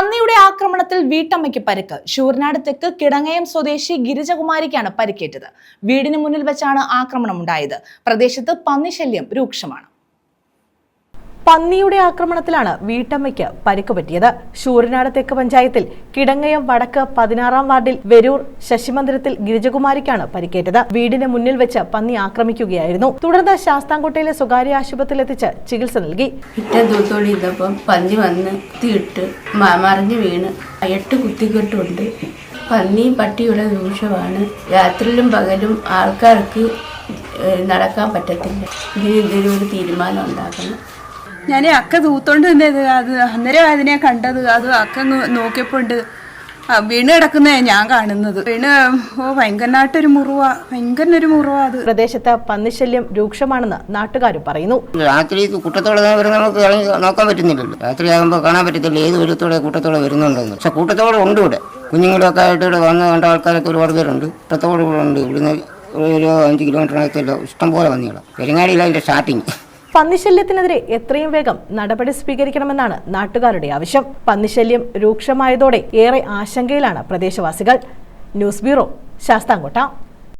പന്നിയുടെ ആക്രമണത്തിൽ വീട്ടമ്മയ്ക്ക് പരിക്ക്. ശൂരനാട് തെക്ക് കിടങ്ങയം സ്വദേശി ഗിരിജകുമാരിക്കാണ് പരിക്കേറ്റത്. വീടിന് മുന്നിൽ വെച്ചാണ് ആക്രമണം ഉണ്ടായത് പ്രദേശത്ത് പന്നിശല്യം രൂക്ഷമാണ്. പന്നിയുടെ ആക്രമണത്തിലാണ് വീട്ടമ്മയ്ക്ക് പരിക്ക് പറ്റിയത്. ശൂരനാട് തെക്ക് പഞ്ചായത്തിൽ കിടങ്ങയം വടക്ക് പതിനാറാം വാർഡിൽ വെരൂർ ശശിമന്ദിരത്തിൽ ഗിരിജകുമാരിക്കാണ് പരിക്കേറ്റത്. വീടിന് മുന്നിൽ വെച്ച് പന്നി ആക്രമിക്കുകയായിരുന്നു. തുടർന്ന് ശാസ്താംകോട്ടയിലെ സ്വകാര്യ ആശുപത്രിയിൽ എത്തിച്ച് ചികിത്സ നൽകി. ഇതപ്പം പന്നി വന്ന് തീട്ട് മറിഞ്ഞു വീണ്. എട്ട് കുത്തിക്കെട്ടുണ്ട്. പന്നിയും പട്ടിയുടെ ദൂഷ്യമാണ് രാത്രിയിലും പകലും ആൾക്കാർക്ക് നടക്കാൻ പറ്റത്തില്ല. ഒരു തീരുമാനം ഉണ്ടാക്കണം. ഞാൻ അക്ക തൂത്തോണ്ട് നിന്നത് അത് അന്നേരം അതിനെ കണ്ടത് അത് അക്ക നോക്കിയപ്പോൾ നോക്കിയപ്പോണ്ട് ആ, വീണ് കിടക്കുന്നേ ഞാൻ കാണുന്നത്. വീണ് ഓ ഭയങ്കരനായിട്ടൊരു മുറിവ ഭയങ്കര ഒരു മുറിവ അത്. പ്രദേശത്ത് പന്നിശല്യം രൂക്ഷമാണെന്ന് നാട്ടുകാർ പറയുന്നു. രാത്രി കൂട്ടത്തോടെ വരുന്നവർക്ക് നോക്കാൻ പറ്റുന്നില്ലല്ലോ. രാത്രി ആകുമ്പോൾ കാണാൻ പറ്റത്തില്ല ഏത് ഒരുത്തോടെ കൂട്ടത്തോടെ വരുന്നുണ്ടെന്ന്. പക്ഷെ കൂട്ടത്തോടെ ഉണ്ട് ഇവിടെ. കുഞ്ഞുങ്ങളൊക്കെ ആയിട്ട് ഇവിടെ വന്ന് കണ്ട ആൾക്കാരൊക്കെ ഒരുപാട് പേരുണ്ട്. കൂട്ടത്തോടെ ഇവിടെ ഉണ്ട്. ഇവിടുന്ന് ഒരു അഞ്ച് കിലോമീറ്ററിനകത്തല്ലോ ഇഷ്ടംപോലെ വന്നികളാണ് പെരുങ്ങാടിയില്ല അതിന്റെ സ്റ്റാർട്ടിങ് പന്നിശല്യത്തിനെതിരെ എത്രയും വേഗം നടപടി സ്വീകരിക്കണമെന്നാണ് നാട്ടുകാരുടെ ആവശ്യം. പന്നിശല്യം രൂക്ഷമായതോടെ ഏറെ ആശങ്കയിലാണ് പ്രദേശവാസികൾ. News bureau Sasthamkotta.